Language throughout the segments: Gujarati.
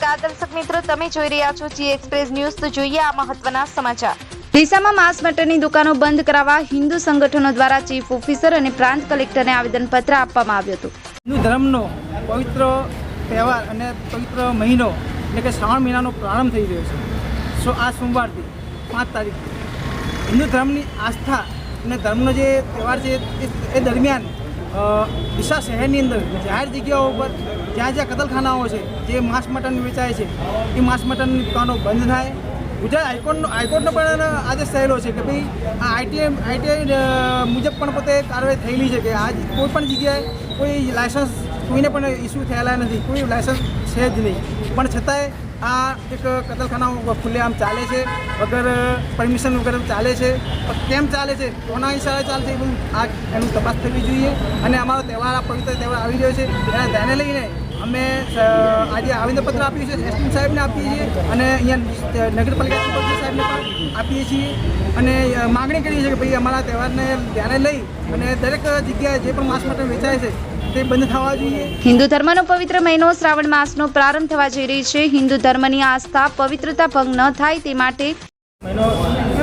તમે જોઈ રહ્યા છો જી એક્સપ્રેસ ન્યૂઝ તો જોઈએ આ મહત્વના સમાચાર. ડીસામાં માંસ મટનની દુકાનો બંધ કરાવવા હિન્દુ સંગઠનો દ્વારા ચીફ ઓફિસર અને પ્રાંત કલેક્ટરને આવેદનપત્ર આપવામાં આવ્યું હતું. હિન્દુ ધર્મનો પવિત્ર તહેવાર અને પવિત્ર મહિનો એટલે કે શ્રાવણ મહિનાનો પ્રારંભ થઈ રહ્યો છે. સો આ સોમવારથી પાંચ તારીખથી હિન્દુ ધર્મની આસ્થા અને ધર્મનો જે તહેવાર છે એ- એ દરમિયાન ડીસા શહેરની અંદર જાહેર જગ્યાઓ ઉપર જ્યાં જ્યાં કતલખાનાઓ છે, જે માંસ મટન વેચાય છે, એ માંસ મટનની દુકાનો બંધ થાય. ગુજરાત હાઈકોર્ટનો હાઈકોર્ટનો પણ આદેશ થયેલો છે કે ભાઈ આ આઈટીઆઈ આઈટીઆઈ મુજબ પણ પોતે કાર્યવાહી થયેલી છે કે આજ કોઈ પણ જગ્યાએ કોઈ લાયસન્સ કોઈને પણ ઇસ્યુ થયેલા નથી, કોઈ લાયસન્સ છે જ નહીં. પણ છતાંય આ એક કતલખાનાઓ ખુલ્લેઆમ ચાલે છે. વગર પરમિશન વગર ચાલે છે. કેમ ચાલે છે? કોના હિસાબે ચાલે છે? આ એનું તપાસ થવી જોઈએ. અને અમારો તહેવાર આ પવિત્ર તહેવાર આવી રહ્યો છે. એના ધ્યાને લઈને અમે આજે આવેદનપત્ર આપ્યું છે એસપી સાહેબને આપીએ છીએ અને અહીંયા નગરપાલિકા સુપરવાઇઝર સાહેબને પણ આપીએ છીએ. અને માગણી કરીએ છીએ કે ભાઈ અમારા તહેવારને ધ્યાને લઈ અને દરેક જગ્યાએ જે પણ માસ માટે વેચાય છે, તે બંધ થવા જોઈએ. હિન્દુ ધર્મનો પવિત્ર મહિનો શ્રાવણ માસનો પ્રારંભ થવા જઈ રહી છે. હિન્દુ ધર્મની આસ્થા પવિત્રતા ભંગ ન થાય તે માટે મહિનો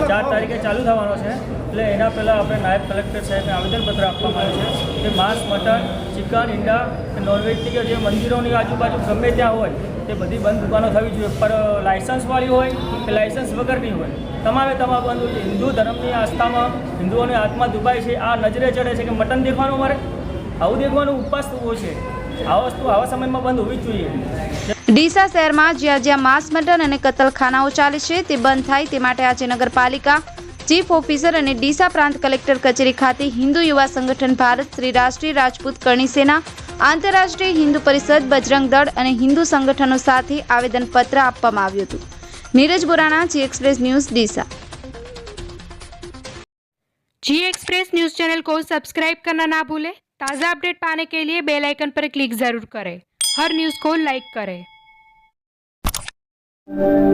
ચાર તારીખે ચાલુ થવાનો છે. એટલે એના પહેલાં આપણે નાયબ કલેક્ટર સાહેબને આવેદનપત્ર આપવામાં આવ્યું છે કે માંસ મટન ચિકન, ઈંડા કે નોનવેજની કે જે મંદિરોની આજુબાજુ ગમે ત્યાં હોય, તે બધી બંધ દુકાનો થવી જોઈએ. પર લાયસન્સવાળી હોય કે લાયસન્સ વગરની હોય, તમામે તમામ બંધ. હિન્દુ ધર્મની આસ્થામાં, હિન્દુઓની આત્મા દુબાય છે. આ નજરે ચડે છે કે મટન દેખવાનું મારે આવું દેખવાનું ઉપવાસ થવો છે. આ વસ્તુ આવા સમયમાં બંધ હોવી જ જોઈએ. ડીસા શહેરમાં જ્યાં જ્યાં માંસ મટન અને કતલખાનાઓ ચાલે છે તે બંધ થાય તે માટે આજે નગરપાલિકા ચીફ ઓફિસર અને ડીસા પ્રાંત કલેક્ટર કચેરી ખાતે હિન્દુ યુવા સંગઠન ભારત શ્રી રાષ્ટ્રીય રાજપૂત કરણી સેના આંતરરાષ્ટ્રીય હિન્દુ પરિષદ બજરંગ દળ અને હિન્દુ સંગઠનો સાથે આવેદનપત્ર આપવામાં આવ્યું હતું Neeraj Borana ji express news Deesa G express news channel को सब्सक्राइब करना ना भूलें ताज़ा अपडेट पाने के लिए बेल आइकन पर क्लिक ज़रूर करें हर न्यूज़ को लाइक करें Thank you.